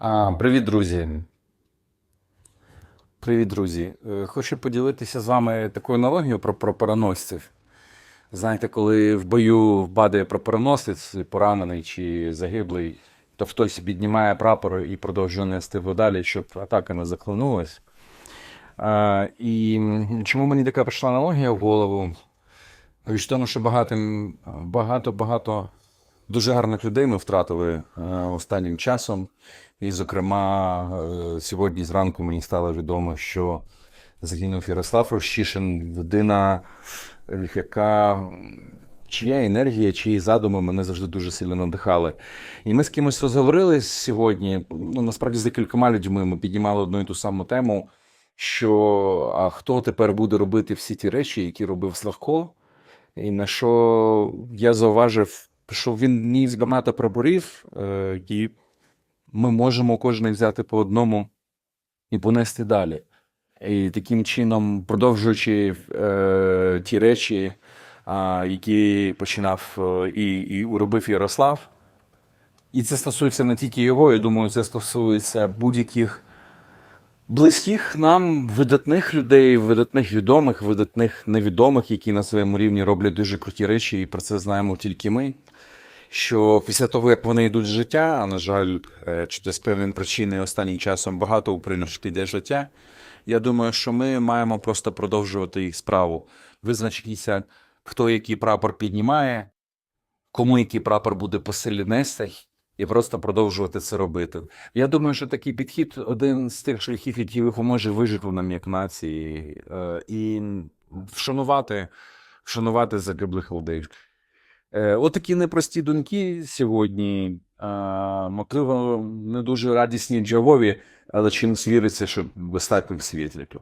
А, привіт, друзі. Привіт, друзі. Е, Хочу поділитися з вами такою аналогією про прапороносців. Знаєте, коли в бою падає прапороносець, поранений чи загиблий, то хтось піднімає прапор і продовжує нести далі, щоб атака не захлинулась. А, і чому мені така прийшла аналогія в голову? Тому, що багато, багато, багато дуже гарних людей ми втратили е, останнім часом. І, зокрема, е, сьогодні зранку мені стало відомо, що загинув Ярослав Рощишин, людина, яка чия енергія, чиї задуми мене завжди дуже сильно надихали. І ми з кимось розговорили сьогодні. Ну, насправді з декількома людьми ми піднімали одну і ту саму тему. Що а хто тепер буде робити всі ті речі, які робив Славко, і на що я зауважив, що він ніс багато прапорів, е, і ми можемо кожен взяти по одному і понести далі. І таким чином, продовжуючи е, ті речі, які починав е, і, і робив Ярослав. І це стосується не тільки його, я думаю, це стосується будь-яких близьких нам видатних людей, видатних відомих, видатних невідомих, які на своєму рівні роблять дуже круті речі, і про це знаємо тільки ми. Що після того, як вони йдуть з життя, а на жаль, е, через з певної причини останнім часом багато українців йде життя. Я думаю, що ми маємо просто продовжувати їх справу, визначитися, хто який прапор піднімає, кому який прапор буде посилі нести, і просто продовжувати це робити. Я думаю, що такий підхід один з тих шляхів, які допоможе вижити нам як нації, е, і вшанувати, вшанувати загиблих людей. Е, Отакі непрості думки сьогодні. Е, Можливо, не дуже радісні джавові, але чимось віриться, що достатньо світляків.